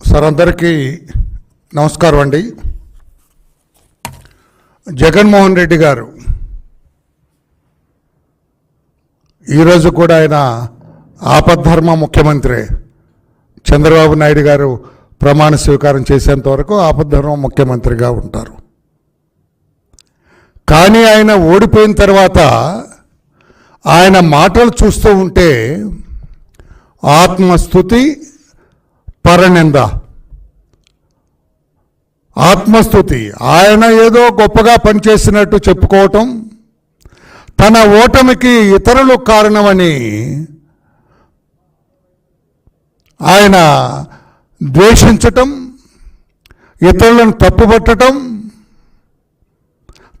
Sir అందరికీ నమస్కారం అండి. జగన్మోహన్ రెడ్డి గారు ఈరోజు కూడా ఆయన ఆపద్ధర్మ ముఖ్యమంత్రి. చంద్రబాబు నాయుడు గారు ప్రమాణ స్వీకారం చేసేంత వరకు ఆపద్ధర్మ ముఖ్యమంత్రిగా ఉంటారు. కానీ ఆయన ఓడిపోయిన తర్వాత ఆయన మాటలు చూస్తూ ఉంటే ఆత్మస్థుతి పరనింద. ఆత్మస్థుతి. ఆయన ఏదో గొప్పగా పనిచేసినట్టు చెప్పుకోవటం తన ఓటమికి ఇతరులు కారణమని ఆయన ద్వేషించటం ఇతరులను తప్పుపట్టడం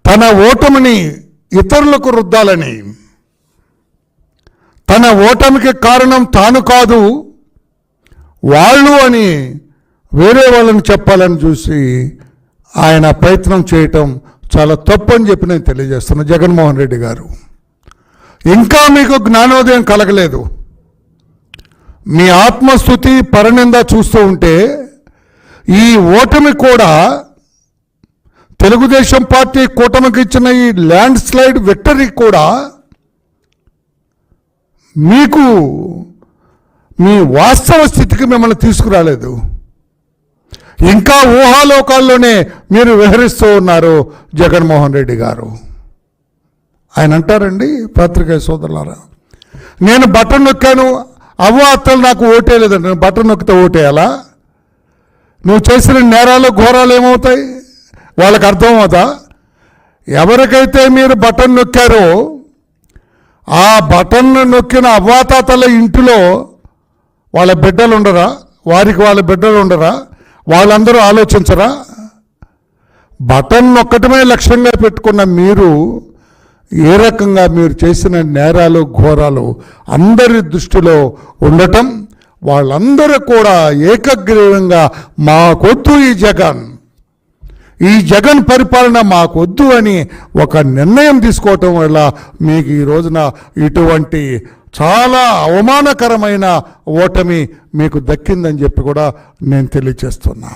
తన ఓటమిని ఇతరులకు రుద్దాలని. తన ఓటమికి కారణం తాను కాదు వాళ్ళు అని వేరే వాళ్ళని చెప్పాలని చూసి ఆయన ప్రయత్నం చేయటం చాలా తప్పు అని చెప్పి నేను తెలియజేస్తున్నా జగన్మోహన్ రెడ్డి గారు. ఇంకా మీకు జ్ఞానోదయం కలగలేదు. మీ ఆత్మస్థుతి పరనింద చూస్తూ ఉంటే ఈ ఓటమి కూడా తెలుగుదేశం పార్టీ కూటమికి ఇచ్చిన ఈ ల్యాండ్ స్లైడ్ విక్టరీ కూడా మీకు మీ వాస్తవ స్థితికి మిమ్మల్ని తీసుకురాలేదు. ఇంకా ఊహాలోకాల్లోనే మీరు విహరిస్తూ ఉన్నారు జగన్మోహన్ రెడ్డి గారు. ఆయన అంటారండి పత్రికా సోదరులారా నేను బటన్ నొక్కాను అవ్వ అత్తలు నాకు ఓటేయలేదండి నేను బటన్ నొక్కితే ఓటేయాలా? నువ్వు చేసిన నేరాలు ఘోరాలు ఏమవుతాయి? వాళ్ళకి అర్థం అవుతా ఎవరికైతే మీరు బటన్ నొక్కారో ఆ బటన్ నొక్కిన అవ్వాతాతల ఇంటిలో వాళ్ళ బిడ్డలు ఉండరా? వారికి వాళ్ళ బిడ్డలు ఉండరా? వాళ్ళందరూ ఆలోచించరా? బటన్ ఒక్కటమే లక్ష్యంగా పెట్టుకున్న మీరు ఏ రకంగా మీరు చేసిన నేరాలు ఘోరాలు అందరి దృష్టిలో ఉండటం వాళ్ళందరూ కూడా ఏకగ్రీవంగా మాకొద్దు ఈ జగన్. ఈ జగన్ పరిపాలన మాకొద్దు అని ఒక నిర్ణయం తీసుకోవటం వల్ల మీకు ఈ రోజున ఇటువంటి చాలా అవమానకరమైన ఓటమి మీకు దక్కిందని చెప్పి కూడా నేను తెలియచేస్తున్నా.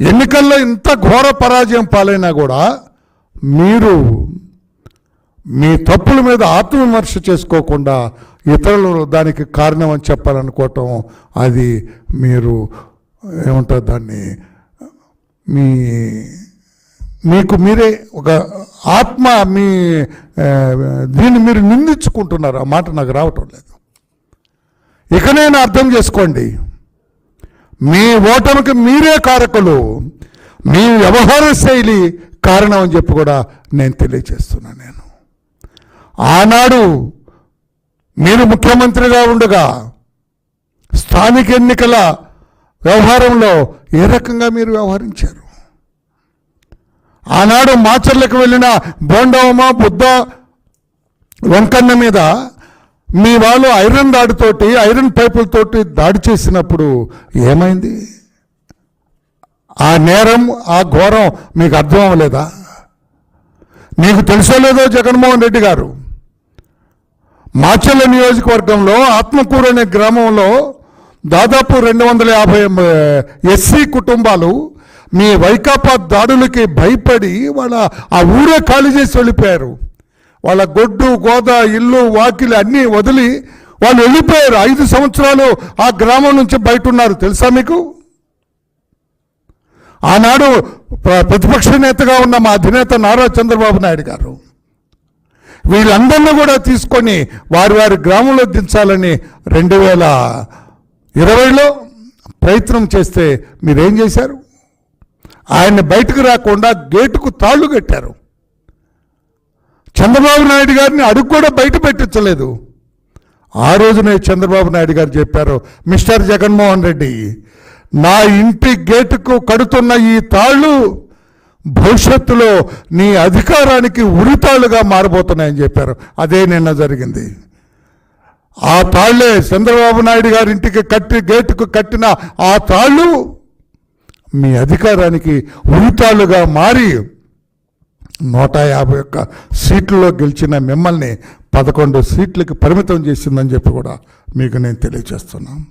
ఎన్నికల్లో ఇంత ఘోర పరాజయం పాలైనా కూడా మీరు మీ తప్పుల మీద ఆత్మవిమర్శ చేసుకోకుండా ఇతరులు దానికి కారణం అని చెప్పాలనుకోవటం అది మీరు ఏమంటారు దాన్ని? మీ మీకు మీరే ఒక ఆత్మ మీ దీన్ని మీరు నిందించుకుంటున్నారు. ఆ మాట నాకు రావటం లేదు. ఇక నేను అర్థం చేసుకోండి. మీ ఓటమికి మీరే కారకులు. మీ వ్యవహార శైలి కారణం అని చెప్పి కూడా నేను తెలియజేస్తున్నాను నేను. ఆనాడు మీరు ముఖ్యమంత్రిగా ఉండగా స్థానిక ఎన్నికల వ్యవహారంలో ఏ రకంగా మీరు వ్యవహరించారు? ఆనాడు మాచర్లకు వెళ్ళిన బోండవమ బుద్ధ వంకన్న మీద మీ వాళ్ళు ఐరన్ దాడితోటి ఐరన్ పైపులతోటి దాడి చేసినప్పుడు ఏమైంది? ఆ నేరం ఆ ఘోరం మీకు అర్థం అవ్వలేదా? మీకు తెలుసో లేదో జగన్మోహన్ రెడ్డి గారు మాచర్ల నియోజకవర్గంలో ఆత్మకూరు అనే గ్రామంలో దాదాపు రెండు వందల యాభై ఎస్సీ కుటుంబాలు మీ వైకాపా దాడులకి భయపడి వాళ్ళ ఆ ఊరే ఖాళీ చేసి వెళ్ళిపోయారు. వాళ్ళ గొడ్డు గోద ఇల్లు వాకిలి అన్నీ వదిలి వాళ్ళు వెళ్ళిపోయారు. ఐదు సంవత్సరాలు ఆ గ్రామం నుంచి బయట ఉన్నారు. తెలుసా మీకు? ఆనాడు ప్ర- ప్రతిపక్ష నేతగా ఉన్న మా అధినేత నారా చంద్రబాబు నాయుడు గారు వీళ్ళందరినీ కూడా తీసుకొని వారి వారి గ్రామంలో దించాలని రెండు వేల ఇరవైలో ప్రయత్నం చేస్తే మీరేం చేశారు? ఆయన్ని బయటకు రాకుండా గేటుకు తాళ్ళు కట్టారు. చంద్రబాబు నాయుడు గారిని అడుగు కూడా బయట పెట్టించలేదు. ఆ రోజునే చంద్రబాబు నాయుడు గారు చెప్పారు మిస్టర్ జగన్మోహన్ రెడ్డి నా ఇంటి గేటుకు కడుతున్న ఈ తాళ్ళు భవిష్యత్తులో నీ అధికారానికి ఉరితాళ్ళుగా మారబోతున్నాయని చెప్పారు. అదే నిన్న జరిగింది. ఆ తాళ్ళే చంద్రబాబు నాయుడు గారి ఇంటికి కట్టి గేటుకు కట్టిన ఆ తాళ్ళు మీ అధికారానికి ఉరితాళ్ళుగా మారి నూట యాభై ఒక్క సీట్లలో గెలిచిన మిమ్మల్ని పదకొండు సీట్లకి పరిమితం చేసిందని చెప్పి కూడా మీకు నేను తెలియజేస్తున్నాను.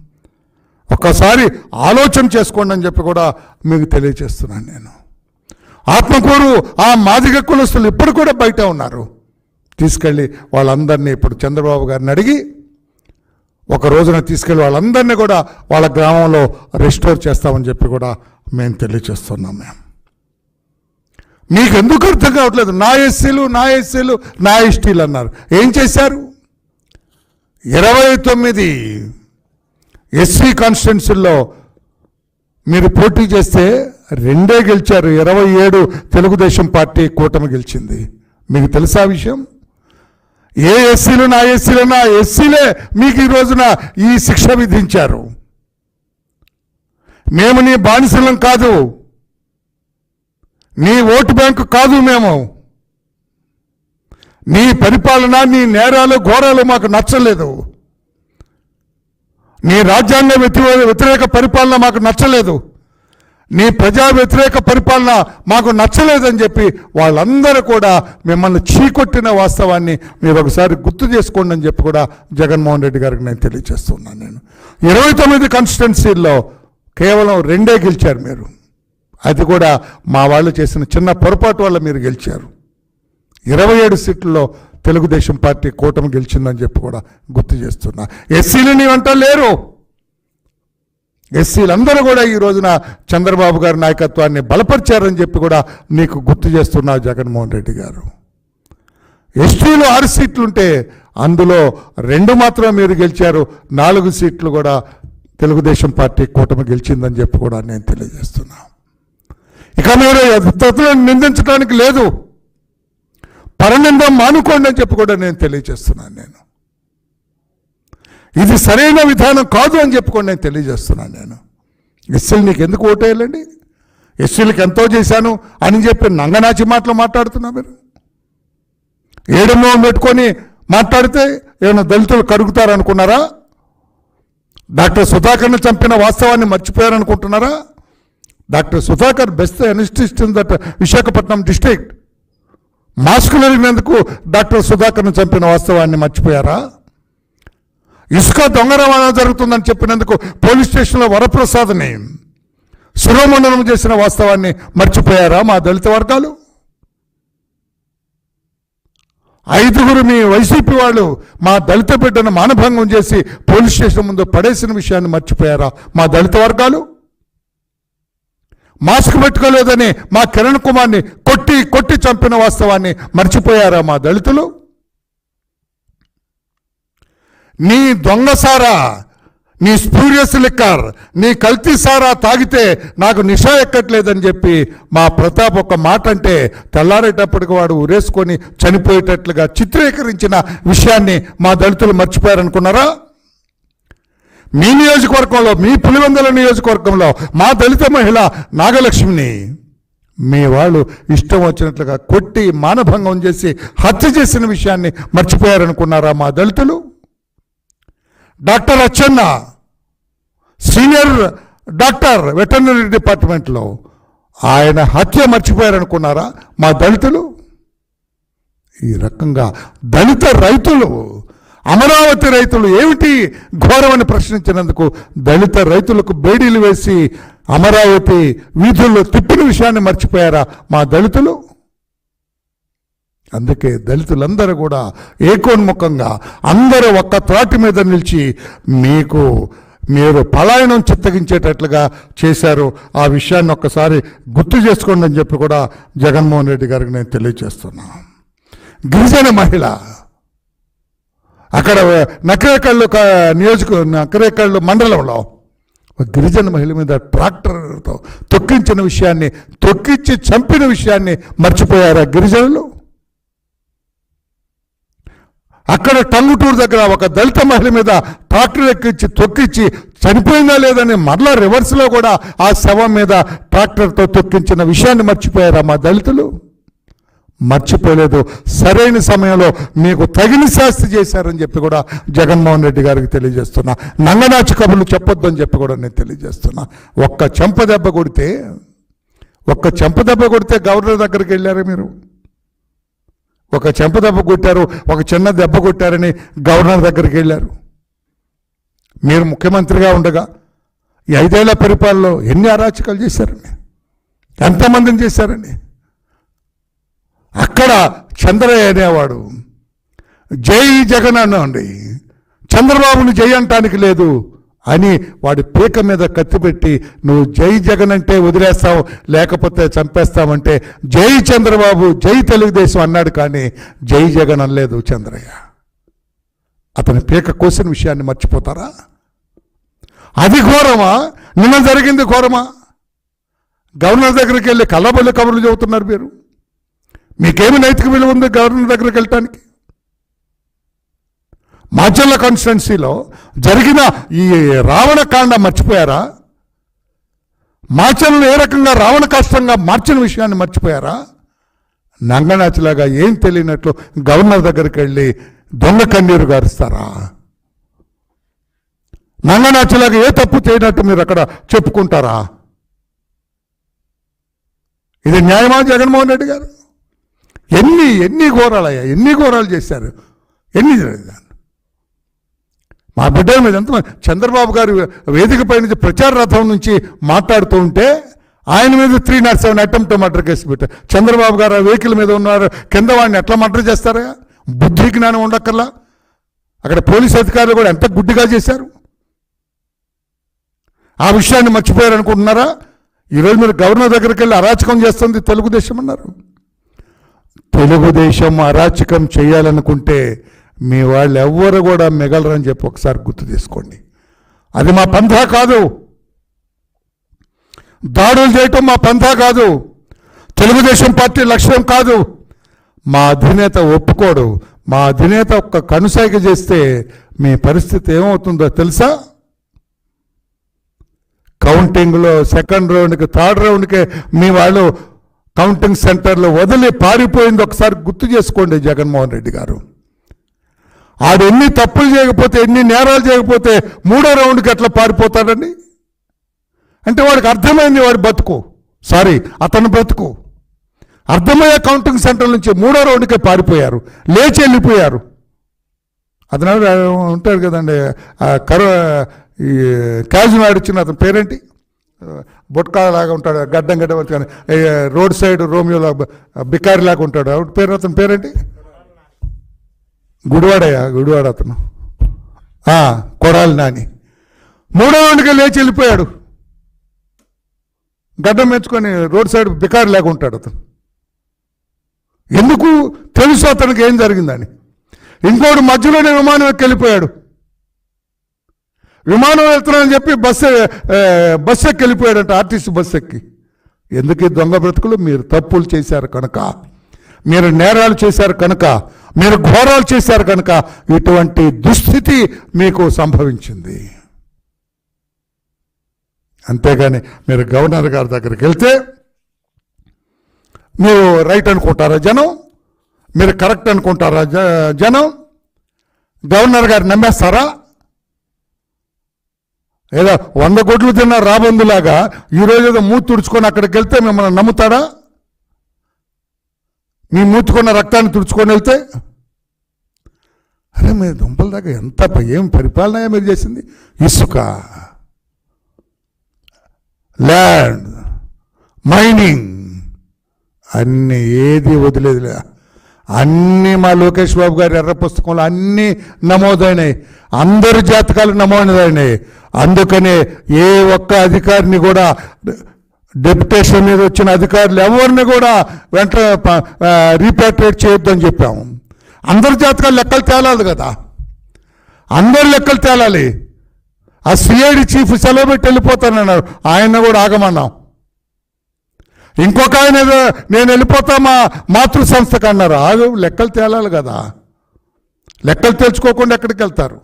ఒక్కసారి ఆలోచన చేసుకోండి అని చెప్పి కూడా మీకు తెలియజేస్తున్నాను నేను. ఆత్మకూరు ఆ మాదిగ కులస్తులు ఇప్పుడు కూడా బయట ఉన్నారు. తీసుకెళ్ళి వాళ్ళందరినీ ఇప్పుడు చంద్రబాబు గారిని అడిగి ఒక రోజున తీసుకెళ్ళి వాళ్ళందరినీ కూడా వాళ్ళ గ్రామంలో రెస్టోర్ చేస్తామని చెప్పి కూడా మేము తెలియచేస్తున్నాం మేము మీకు ఎందుకు అర్థం కావట్లేదు? నా ఎస్సీలు నా ఎస్సీలు నా ఎస్టీలు అన్నారు. ఏం చేశారు? ఇరవై తొమ్మిది ఎస్సీ కాన్స్టిట్యున్సీల్లో మీరు పోటీ చేస్తే రెండే గెలిచారు. ఇరవై ఏడు తెలుగుదేశం పార్టీ కూటమి గెలిచింది. మీకు తెలుసా విషయం? ఏ ఎస్సీలు నా ఎస్సీలు నా ఎస్సీలే మీకు ఈ రోజున ఈ శిక్ష విధించారు. మేము నీ బానిసలం కాదు. నీ ఓటు బ్యాంకు కాదు మేము. నీ పరిపాలన నీ నేరాలు ఘోరాలు మాకు నచ్చలేదు. నీ రాజ్యాంగ వ్యతిరే- వ్యతిరేక పరిపాలన మాకు నచ్చలేదు. నీ ప్రజా వ్యతిరేక పరిపాలన మాకు నచ్చలేదని చెప్పి వాళ్ళందరూ కూడా మిమ్మల్ని చీకొట్టిన వాస్తవాన్ని మీరు ఒకసారి గుర్తు చేసుకోండి అని చెప్పి కూడా జగన్మోహన్ రెడ్డి గారికి నేను తెలియజేస్తున్నాను నేను. ఇరవై తొమ్మిది కాన్స్టిట్యున్సీల్లో కేవలం రెండే గెలిచారు మీరు. అది కూడా మా వాళ్ళు చేసిన చిన్న పొరపాటు వల్ల మీరు గెలిచారు. ఇరవై ఏడు సీట్లలో తెలుగుదేశం పార్టీ కూటమి గెలిచిందని చెప్పి కూడా గుర్తు చేస్తున్నా. ఎస్సీలు నీ లేరు ఎస్సీలందరూ కూడా ఈ రోజున చంద్రబాబు గారి నాయకత్వాన్ని బలపరిచారని చెప్పి కూడా నీకు గుర్తు చేస్తున్నా జగన్మోహన్ రెడ్డి గారు. ఎస్టీలో ఆరు సీట్లు ఉంటే అందులో రెండు మాత్రం మీరు గెలిచారు నాలుగు సీట్లు కూడా తెలుగుదేశం పార్టీ కూటమి గెలిచిందని చెప్పి కూడా నేను తెలియజేస్తున్నా. ఇక మీరు ఇతరులను నిందించడానికి లేదు. పరనిందం మానుకోండి అని చెప్పి కూడా నేను తెలియజేస్తున్నాను నేను. ఇది సరైన విధానం కాదు అని చెప్పుకొని నేను తెలియజేస్తున్నాను నేను. ఎస్సీలు నీకు ఎందుకు ఓటేయాలండి? ఎస్సీలకు ఎంతో చేశాను అని చెప్పి నంగనాచి మాటలు మాట్లాడుతున్నా మీరు. ఏడమో పెట్టుకొని మాట్లాడితే ఏమైనా దళితులు కరుగుతారనుకున్నారా? డాక్టర్ సుధాకర్ని చంపిన వాస్తవాన్ని మర్చిపోయారనుకుంటున్నారా? Doctor Sudhakar best anaesthetist in that Visakhapatnam district. మాస్కులు ఎరిగినందుకు డాక్టర్ సుధాకర్ను చంపిన వాస్తవాన్ని మర్చిపోయారా? ఇసుక దొంగ రవాణా జరుగుతుందని చెప్పినందుకు పోలీస్ స్టేషన్లో వరప్రసాద్ని శిరోమండనం చేసిన వాస్తవాన్ని మర్చిపోయారా మా దళిత వర్గాలు? ఐదుగురు మీ వైసీపీ వాళ్ళు మా దళిత బిడ్డను మానభంగం చేసి పోలీస్ స్టేషన్ ముందు పడేసిన విషయాన్ని మర్చిపోయారా మా దళిత వర్గాలు? మాస్క్ పెట్టుకోలేదని మా కిరణ్ కుమార్ని కొట్టి కొట్టి చంపిన వాస్తవాన్ని మర్చిపోయారా మా దళితులు? నీ దొంగసారా నీ స్పూరియస్ లిక్కర్ నీ కల్తీ సారా తాగితే నాకు నిషా ఎక్కట్లేదని చెప్పి మా ప్రతాప్ ఒక మాట అంటే తెల్లారేటప్పటికి వాడు ఉరేసుకొని చనిపోయేటట్లుగా చిత్రీకరించిన విషయాన్ని మా దళితులు మర్చిపోయారనుకున్నారా? మీ నియోజకవర్గంలో మీ పులివెందుల నియోజకవర్గంలో మా దళిత మహిళ నాగలక్ష్మిని మీ వాళ్ళు ఇష్టం వచ్చినట్లుగా కొట్టి మానభంగం చేసి హత్య చేసిన విషయాన్ని మర్చిపోయారనుకున్నారా మా దళితులు? Doctor Acchanna senior doctor veterinary డిపార్ట్మెంట్లో ఆయన హత్య మర్చిపోయారనుకున్నారా మా దళితులు? ఈ రకంగా దళిత రైతులు అమరావతి రైతులు ఏమిటి ఘోరమని ప్రశ్నించినందుకు దళిత రైతులకు బేడీలు వేసి అమరావతి వీధుల్లో తిప్పిన విషయాన్ని మర్చిపోయారా మా దళితులు? అందుకే దళితులందరూ కూడా ఏకోన్ముఖంగా అందరూ ఒక్క త్రాటి మీద నిలిచి మీకు మీరు పలాయనం చిత్తగించేటట్లుగా చేశారు. ఆ విషయాన్ని ఒక్కసారి గుర్తు చేసుకోండి అని చెప్పి కూడా జగన్మోహన్ రెడ్డి గారికి నేను తెలియజేస్తున్నా. గిరిజన మహిళ అక్కడ నకరేకళ్ళు ఒక నియోజక నకరేకళ్ళు మండలంలో ఒక గిరిజన మహిళ మీద ట్రాక్టర్తో తొక్కించిన విషయాన్ని తొక్కించి చంపిన విషయాన్ని మర్చిపోయారా గిరిజనులు? అక్కడ టంగుటూరు దగ్గర ఒక దళిత మహిళ మీద ట్రాక్టర్ ఎక్కించి తొక్కించి చనిపోయిందా లేదని మరలా రివర్స్లో కూడా ఆ శవం మీద ట్రాక్టర్తో తొక్కించిన విషయాన్ని మర్చిపోయారా మా దళితులు? మర్చిపోలేదు. సరైన సమయంలో మీకు తగిన శాస్తి చేశారని చెప్పి కూడా జగన్మోహన్ రెడ్డి గారికి తెలియజేస్తున్నా. నంగనాచి కబుర్లు చెప్పొద్దు అని చెప్పి కూడా నేను తెలియజేస్తున్నా. ఒక్క చెంప దెబ్బ కొడితే ఒక్క చెంప దెబ్బ కొడితే గవర్నర్ దగ్గరికి వెళ్ళారా మీరు? ఒక చెంప దెబ్బ కొట్టారు ఒక చిన్న దెబ్బ కొట్టారని గవర్నర్ దగ్గరికి వెళ్ళారు. మీరు ముఖ్యమంత్రిగా ఉండగా ఈ ఐదేళ్ళ పరిపాలనలో ఎన్ని అరాచకాలు చేశారండి ఎంతమందిని చేశారండి? అక్కడ చంద్రయ్య అనేవాడు జై జగన్ అనండి చంద్రబాబుని జై అంటానికి లేదు అని వాడి పీక మీద కత్తిపెట్టి నువ్వు జై జగన్ అంటే వదిలేస్తావు లేకపోతే చంపేస్తామంటే జై చంద్రబాబు జై తెలుగుదేశం అన్నాడు కానీ జై జగన్ అనలేదు చంద్రయ్య. అతని పీక కోసిన విషయాన్ని మర్చిపోతారా? అది ఘోరమా? నిన్న జరిగింది ఘోరమా? గవర్నర్ దగ్గరికి వెళ్ళి కళ్ళబొల్లి కబుర్లు చెబుతున్నారు మీరు. మీకేమి నైతిక విలువ ఉంది గవర్నర్ దగ్గరికి వెళ్ళటానికి? మాచల్ల కాన్స్టిట్యున్సీలో జరిగిన ఈ రావణకాండ మర్చిపోయారా? మాచలను ఏ రకంగా రావణ కష్టంగా మార్చిన విషయాన్ని మర్చిపోయారా? నంగనాచిలాగా ఏం తెలియనట్లు గవర్నర్ దగ్గరికి వెళ్ళి దొంగ కన్నీరు గారుస్తారా? నంగనాచిలాగా ఏ తప్పు చేయనట్టు మీరు అక్కడ చెప్పుకుంటారా? ఇది న్యాయమా జగన్మోహన్ రెడ్డి గారు? ఎన్ని ఎన్ని ఘోరాలయ్యా ఎన్ని ఘోరాలు చేశారు? ఎన్ని మా బిడ్డల మీద ఎంత చంద్రబాబు గారు వేదిక పై నుంచి ప్రచార రథం నుంచి మాట్లాడుతూ ఉంటే ఆయన మీద three not seven attempt murder case పెట్టారు. చంద్రబాబు గారు ఆ వెహికల్ మీద ఉన్నారు. కింద వాడిని ఎట్లా మర్డర్ చేస్తారా? బుద్ధి జ్ఞానం ఉండక్కర్లా? అక్కడ పోలీస్ అధికారులు కూడా ఎంత గుడ్డిగా చేశారు? ఆ విషయాన్ని మర్చిపోయారు అనుకుంటున్నారా? ఈరోజు మీరు గవర్నర్ దగ్గరికి వెళ్ళి అరాచకం చేస్తుంది తెలుగుదేశం అన్నారు. తెలుగుదేశం అరాచకం చేయాలనుకుంటే మీ వాళ్ళు ఎవ్వరు కూడా మిగలరని చెప్పి ఒకసారి గుర్తు తీసుకోండి అది మా పంథా కాదు. దాడులు చేయటం మా పంథా కాదు. తెలుగుదేశం పార్టీ లక్ష్యం కాదు. మా అధినేత ఒప్పుకోడు. మా అధినేత ఒక్క కనుసైగ చేస్తే మీ పరిస్థితి ఏమవుతుందో తెలుసా? కౌంటింగ్లో సెకండ్ రౌండ్కి థర్డ్ రౌండ్కి మీ వాళ్ళు కౌంటింగ్ సెంటర్లో వదిలి పారిపోయింది. ఒకసారి గుర్తు చేసుకోండి జగన్మోహన్ రెడ్డి గారు. ఆడు ఎన్ని తప్పులు చేయకపోతే ఎన్ని నేరాలు చేయకపోతే మూడో రౌండ్కి ఎట్లా పారిపోతాడండి? అంటే వాడికి అర్థమైంది వాడి బతుకు. సారీ అతను బ్రతుకు అర్థమయ్యే కౌంటింగ్ సెంటర్ నుంచి మూడో రౌండ్కే పారిపోయారు. లేచి వెళ్ళిపోయారు. అతను ఉంటాడు కదండి కరో కరు ఈ క్యాజువల్ ఆడిచ్చిన అతని పేరేంటి? బొట్కా లాగా ఉంటాడు గడ్డం గడ్డం రోడ్ సైడ్ రోమియోలా బికారి లాగా ఉంటాడు పేరు అతని పేరేంటి? గుడివాడయ్యా గుడివాడ అతను. కొడాలి నాని. మూడో రౌండ్కి లేచి వెళ్ళిపోయాడు. గడ్డం మెచ్చుకొని రోడ్ సైడ్ బికారు లేకుంటాడు ఉంటాడు అతను. ఎందుకు? తెలుసు అతనికి ఏం జరిగిందని. ఇంకోటి మధ్యలోనే విమానం ఎక్కి వెళ్ళిపోయాడు. విమానం వెళ్తున్నానని చెప్పి బస్సు బస్సు ఎక్కి వెళ్ళిపోయాడంట ఆర్టీసీ బస్సు ఎక్కి. ఎందుకు దొంగ బ్రతుకులు? మీరు తప్పులు చేశారు కనుక. మీరు నేరాలు చేశారు కనుక. మీరు ఘోరాలు చేశారు కనుక ఇటువంటి దుస్థితి మీకు సంభవించింది. అంతేగాని మీరు గవర్నర్ గారి దగ్గరికి వెళ్తే మీరు రైట్ అనుకుంటారా జనం? మీరు కరెక్ట్ అనుకుంటారా జ- జనం? గవర్నర్ గారు నమ్మేస్తారా? ఏదో వంద కోట్లు తిన్న రాబందులాగా ఈరోజు ఏదో మూతి తుడుచుకొని అక్కడికి వెళ్తే మిమ్మల్ని నమ్ముతాడా? మీ మూతుకున్న రక్తాన్ని తుడుచుకొని వెళ్తే అరే మీరు దుంపల దాకా ఎంత ఏం పరిపాలన మీరు చేసింది? ఇసుక. ల్యాండ్. మైనింగ్. అన్ని ఏది వదిలేదులే. అన్నీ మా లోకేష్ బాబు గారి ఎర్ర పుస్తకంలో అన్నీ నమోదైనాయి. అందరి జాతకాలు నమోదైనాయి. అందుకనే ఏ ఒక్క అధికారిని కూడా డెప్యుటేషన్ మీద వచ్చిన అధికారులు ఎవరిని కూడా వెంట రీపాట్రేట్ చేయొద్దని చెప్పాము. అందరి జాతకాలు లెక్కలు తేలాలి కదా. అందరి లెక్కలు తేలాలి. ఆ సిఐడి చీఫ్ సెలవు పెట్టి వెళ్ళిపోతానన్నారు. ఆయన కూడా ఆగమన్నాం. ఇంకొక ఆయన నేను వెళ్ళిపోతా మా మాతృ సంస్థకు అన్నారు. ఆగు లెక్కలు తేలాలి కదా. లెక్కలు తెలుసుకోకుండా ఎక్కడికి వెళ్తారు?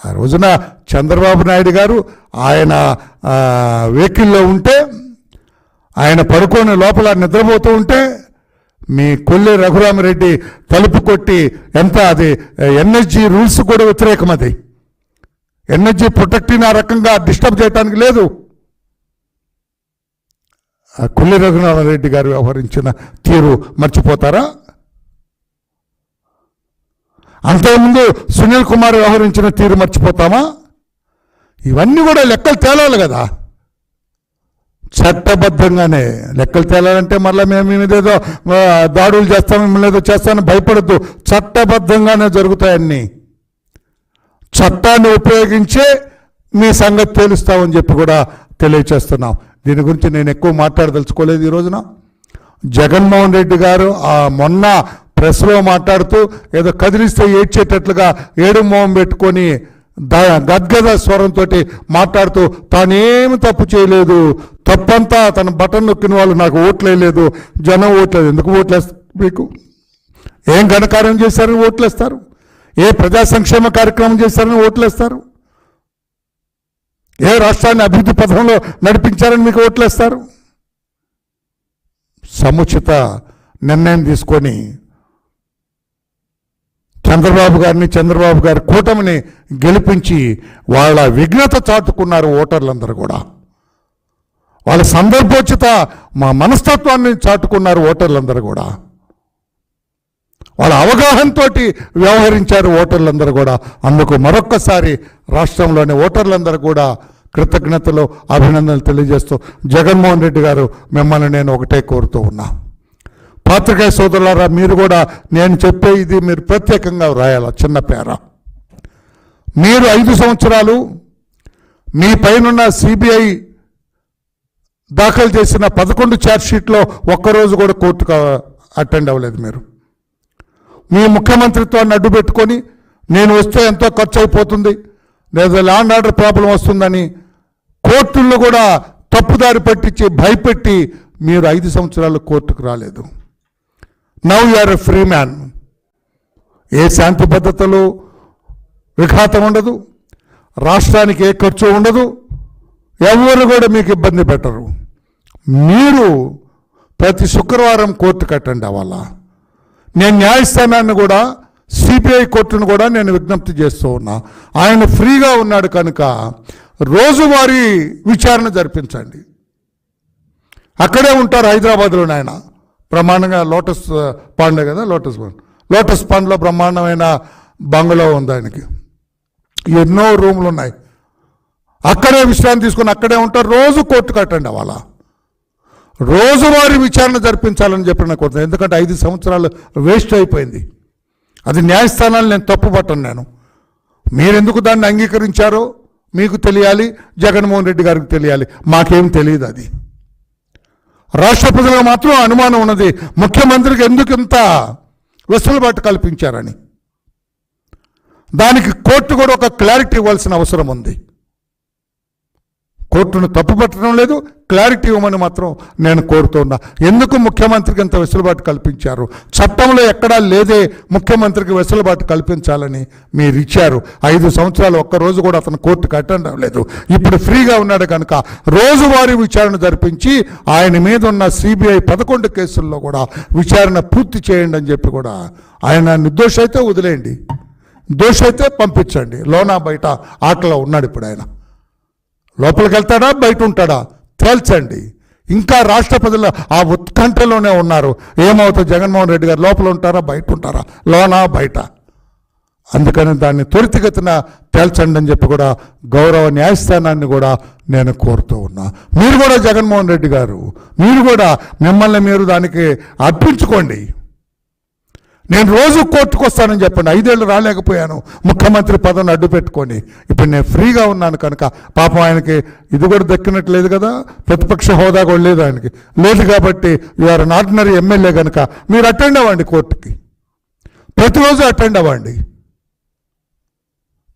ఆ రోజున చంద్రబాబు నాయుడు గారు ఆయన వెహికల్లో ఉంటే ఆయన పడుకొని లోపల నిద్రపోతూ ఉంటే మీ కొల్లి రఘురామరెడ్డి తలుపు కొట్టి ఎంత అది ఎన్ఎస్జి రూల్స్ కూడా వ్యతిరేకం అది ఎన్ఎస్జి ప్రొటెక్టింగ్ ఆ రకంగా డిస్టర్బ్ చేయడానికి లేదు. కొల్లి రఘురామరెడ్డి గారు వ్యవహరించిన తీరు మర్చిపోతారా? అంతకుముందు సునీల్ కుమార్ వ్యవహరించిన తీరు మర్చిపోతామా? ఇవన్నీ కూడా లెక్కలు తేలాలి కదా. చట్టబద్ధంగానే లెక్కలు తేలాలంటే మళ్ళీ మేము మీ ఏదో దాడులు చేస్తాం మిమ్మల్ని ఏదో చేస్తామని భయపడద్దు. చట్టబద్ధంగానే జరుగుతాయన్నీ చట్టాన్ని ఉపయోగించే మీ సంగతి తేలుస్తామని చెప్పి కూడా తెలియచేస్తున్నాం. దీని గురించి నేను ఎక్కువ మాట్లాడదలుచుకోలేదు ఈ రోజున. జగన్మోహన్ రెడ్డి గారు ఆ మొన్న ప్రెస్లో మాట్లాడుతూ ఏదో కదిలిస్తే ఏడ్చేటట్లుగా ఏడు మొహం పెట్టుకొని ద గద్గద స్వరంతో మాట్లాడుతూ తానేమి తప్పు చేయలేదు. తప్పంతా తన బటన్ నొక్కిన వాళ్ళు నాకు ఓట్లేదు జనం ఓట్లేదు. ఎందుకు ఓట్లేస్తారు మీకు? ఏం ఘనకార్యం చేశారని ఓట్లేస్తారు ఏ ప్రజా సంక్షేమ కార్యక్రమం చేశారని ఓట్లేస్తారు ఏ రాష్ట్రాన్ని అభివృద్ధి పథంలో నడిపించారని మీకు ఓట్లేస్తారు సముచిత నిర్ణయం తీసుకొని చంద్రబాబు గారిని చంద్రబాబు గారి కూటమిని గెలిపించి వాళ్ళ విఘ్నత చాటుకున్నారు ఓటర్లందరూ కూడా. వాళ్ళ సందర్భోచిత మా మనస్తత్వాన్ని చాటుకున్నారు ఓటర్లందరూ కూడా. వాళ్ళ అవగాహనతో వ్యవహరించారు ఓటర్లందరూ కూడా. అందుకు మరొక్కసారి రాష్ట్రంలోని ఓటర్లందరూ కూడా కృతజ్ఞతలు అభినందనలు తెలియజేస్తూ జగన్మోహన్ రెడ్డి గారు మిమ్మల్ని నేను ఒకటే కోరుతూ ఉన్నా. పాత్రికేయ సోదరులారా మీరు కూడా నేను చెప్పే ఇది మీరు ప్రత్యేకంగా వ్రాయాల చిన్న పేర? మీరు ఐదు సంవత్సరాలు మీ పైనున్న సిబిఐ దాఖలు చేసిన పదకొండు ఛార్జ్షీట్లో ఒక్కరోజు కూడా కోర్టుకు అటెండ్ అవ్వలేదు మీరు. మీ ముఖ్యమంత్రిత్వాన్ని అడ్డు పెట్టుకొని నేను వస్తే ఎంతో ఖర్చు అయిపోతుంది లేదా ల్యాండ్ ఆర్డర్ ప్రాబ్లం వస్తుందని కోర్టుల్లో కూడా తప్పుదారి పట్టించి భయపెట్టి మీరు ఐదు సంవత్సరాలు కోర్టుకు రాలేదు. Now you're a free man ఏ శాంతి భద్రతలు విఘాతం ఉండదు. రాష్ట్రానికి ఏ ఖర్చు ఉండదు. ఎవరు కూడా మీకు ఇబ్బంది పెట్టరు. మీరు ప్రతి శుక్రవారం కోర్టు కట్టండి అవ్వాలా? నేను న్యాయస్థానాన్ని కూడా సిపిఐ కోర్టును కూడా నేను విజ్ఞప్తి చేస్తూ ఉన్నా. ఆయన ఫ్రీగా ఉన్నాడు కనుక రోజువారీ విచారణ జరిపించండి. అక్కడే ఉంటారు హైదరాబాద్లో ఆయన. బ్రహ్మాండంగా లోటస్ పాండే కదా లోటస్ పాండ్. లోటస్ పాండ్లో బ్రహ్మాండమైన బంగ్లా ఉంది ఆయనకి. ఎన్నో రూములు ఉన్నాయి. అక్కడే విశ్రాంతి తీసుకుని అక్కడే ఉంటారు. రోజు కోర్టు కట్టండి అవాళ రోజువారి విచారణ జరిపించాలని చెప్పి నాకు ఎందుకంటే ఐదు సంవత్సరాలు వేస్ట్ అయిపోయింది. అది న్యాయస్థానాలు నేను తప్పు పట్టను నేను. మీరెందుకు దాన్ని అంగీకరించారో మీకు తెలియాలి. జగన్మోహన్ రెడ్డి గారికి తెలియాలి. మాకేం తెలియదు అది. రాష్ట్ర ప్రజలకు మాత్రం అనుమానం ఉన్నది. ముఖ్యమంత్రికి ఎందుకు ఇంత వెసులుబాటు కల్పించారని. దానికి కోర్టు కూడా ఒక క్లారిటీ ఇవ్వాల్సిన అవసరం ఉంది. కోర్టును తప్పుపట్టడం లేదు క్లారిటీ ఇవ్వమని మాత్రం నేను కోరుతున్నా. ఎందుకు ముఖ్యమంత్రికి ఇంత వెసులుబాటు కల్పించారు? చట్టంలో ఎక్కడా లేదే ముఖ్యమంత్రికి వెసులుబాటు కల్పించాలని మీరు ఇచ్చారు. ఐదు సంవత్సరాలు ఒక్కరోజు కూడా అతను కోర్టుకు అటెండ్ అవ్వలేదు ఇప్పుడు ఫ్రీగా ఉన్నాడు కనుక రోజువారీ విచారణ జరిపించి ఆయన మీద ఉన్న సిబిఐ పదకొండు కేసుల్లో కూడా విచారణ పూర్తి చేయండి అని చెప్పి కూడా ఆయన నిర్దోష అయితే వదిలేయండి. దోష అయితే పంపించండి. లోనా బయట ఆటలో ఉన్నాడు ఇప్పుడు ఆయన. లోపలికి వెళ్తాడా బయట ఉంటాడా తేల్చండి. ఇంకా రాష్ట్ర ప్రజలు ఆ ఉత్కంఠలోనే ఉన్నారు. ఏమవుతుంది? జగన్మోహన్ రెడ్డి గారు లోపల ఉంటారా? బయట ఉంటారా లోనా? బయట. అందుకని దాన్ని త్వరితగతిన తేల్చండి అని చెప్పి కూడా గౌరవ న్యాయస్థానాన్ని కూడా నేను కోరుతూ ఉన్నా. మీరు కూడా జగన్మోహన్ రెడ్డి గారు మీరు కూడా మిమ్మల్ని మీరు దానికి అర్పించుకోండి. నేను రోజు కోర్టుకు వస్తానని చెప్పండి. ఐదేళ్ళు రాలేకపోయాను. ముఖ్యమంత్రి పదవిని అడ్డు పెట్టుకొని. ఇప్పుడు నేను ఫ్రీగా ఉన్నాను కనుక పాపం ఆయనకి ఇది కూడా దక్కినట్లేదు కదా? ప్రతిపక్ష హోదా కూడా లేదు ఆయనకి. లేదు కాబట్టి ఆర్ అన్ ఆర్డినరీ ఎమ్మెల్యే కనుక మీరు అటెండ్ అవ్వండి కోర్టుకి. ప్రతిరోజు అటెండ్ అవ్వండి.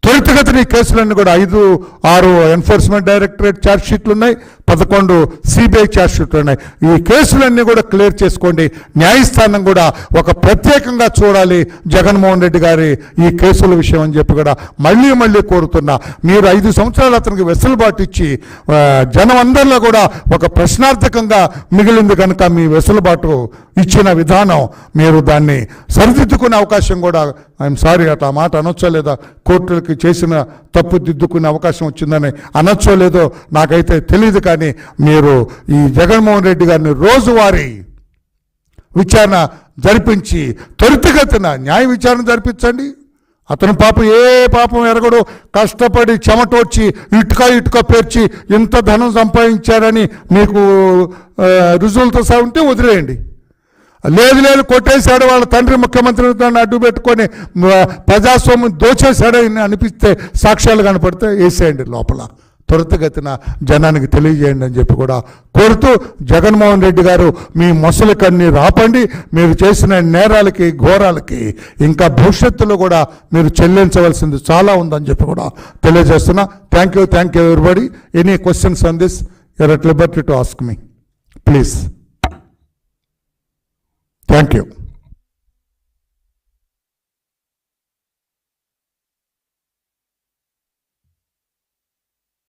త్వరితగతిన ఈ కేసులన్నీ కూడా ఐదు ఆరు ఎన్ఫోర్స్మెంట్ డైరెక్టరేట్ ఛార్జ్ షీట్లు ఉన్నాయి. పదకొండు సిబిఐ ఛార్జ్ షీట్లు ఉన్నాయి. ఈ కేసులన్నీ కూడా క్లియర్ చేసుకోండి. న్యాయస్థానం కూడా ఒక ప్రత్యేకంగా చూడాలి జగన్మోహన్ రెడ్డి గారి ఈ కేసుల విషయం అని చెప్పి కూడా మళ్ళీ మళ్ళీ కోరుతున్నా. మీరు ఐదు సంవత్సరాలు అతనికి వెసులుబాటు ఇచ్చి జనం అందరిలో కూడా ఒక ప్రశ్నార్థకంగా మిగిలింది కనుక మీ వెసులుబాటు ఇచ్చిన విధానం మీరు దాన్ని సరిదిద్దుకునే అవకాశం కూడా ఐఎమ్ సారీ అట్లా మాట అనొచ్చలేదా కోర్టులకి చేసిన తప్పు దిద్దుకునే అవకాశం వచ్చిందని అనొచ్చో లేదో నాకైతే తెలియదు కానీ కానీ మీరు ఈ జగన్మోహన్ రెడ్డి గారిని రోజువారీ విచారణ జరిపించి త్వరితగతిన న్యాయ విచారణ జరిపించండి. అతను పాపం ఏ పాపం ఎరగడు కష్టపడి చెమటోడ్చి ఇటుక ఇటుక పేర్చి ఇంత ధనం సంపాదించారని మీకు రుజువులతో సహా ఉంటే వదిలేయండి. లేదు లేదు కొట్టేశాడు వాళ్ళ తండ్రి ముఖ్యమంత్రి అడ్డు పెట్టుకొని ప్రజాస్వామ్యం దోచేశాడని అనిపిస్తే సాక్ష్యాలు కనపడితే వేసేయండి లోపల. త్వరితగతిన జనానికి తెలియజేయండి అని చెప్పి కూడా కోరుతూ జగన్మోహన్ రెడ్డి గారు మీ మొసలి కన్నీ రాపండి మీరు చేసిన నేరాలకి ఘోరాలకి ఇంకా భవిష్యత్తులో కూడా మీరు చెల్లించవలసింది చాలా ఉందని చెప్పి కూడా తెలియజేస్తున్నా. Thank you thank you everybody any questions on this you're at liberty to ask me please thank you